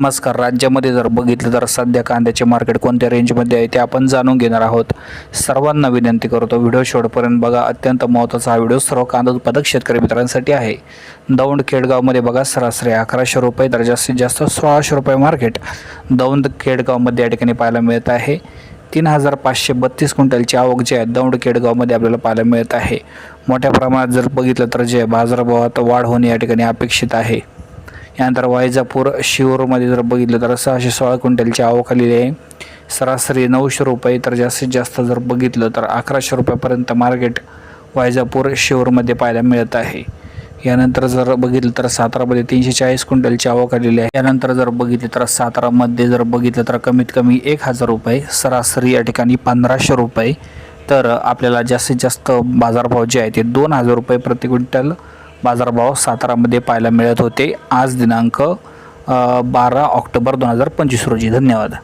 नमस्कार राज्यामध्ये जर बघितलं तर सध्या कांद्याचे मार्केट कोणत्या रेंजमध्ये आहे ते आपण जाणून घेणार आहोत. सर्वांना विनंती करतो व्हिडिओ शेवटपर्यंत बघा. अत्यंत महत्त्वाचा हा व्हिडिओ सर्व कांदा उत्पादक शेतकरी मित्रांसाठी आहे. दौंड खेडगावमध्ये बघा सरासरी अकराशे रुपये तर जास्तीत जास्त सोळाशे रुपये मार्केट दौंड खेडगावमध्ये या ठिकाणी पाहायला मिळत आहे. तीन हजार पाचशे बत्तीस क्विंटलची आवक जी आहे दौंड खेडगावमध्ये आपल्याला पाहायला मिळत आहे. मोठ्या प्रमाणात जर बघितलं तर जे बाजारभावात वाढ होणे या ठिकाणी अपेक्षित आहे. यानंतर वायजापूर शिवूरमध्ये जर बघितलं तर सहाशे सोळा क्विंटलची आवक आलेली आहे. सरासरी नऊशे रुपये तर जास्तीत जास्त जर बघितलं तर अकराशे रुपयापर्यंत मार्केट वायजापूर शिवूरमध्ये पाहायला मिळत आहे. यानंतर जर बघितलं तर सातारामध्ये तीनशे चाळीस क्विंटलची आवक आलेली आहे. यानंतर जर बघितलं तर सातारामध्ये जर बघितलं तर कमीत कमी एक हजार रुपये सरासरी या ठिकाणी पंधराशे रुपये. तर आपल्याला जास्तीत जास्त बाजारभाव जे आहे ते दोन हजार रुपये प्रति क्विंटल बाजारभाव सातारामध्ये पाहायला मिळत होते. आज दिनांक बारा ऑक्टोबर दोन हजार पंचवीस रोजी. धन्यवाद.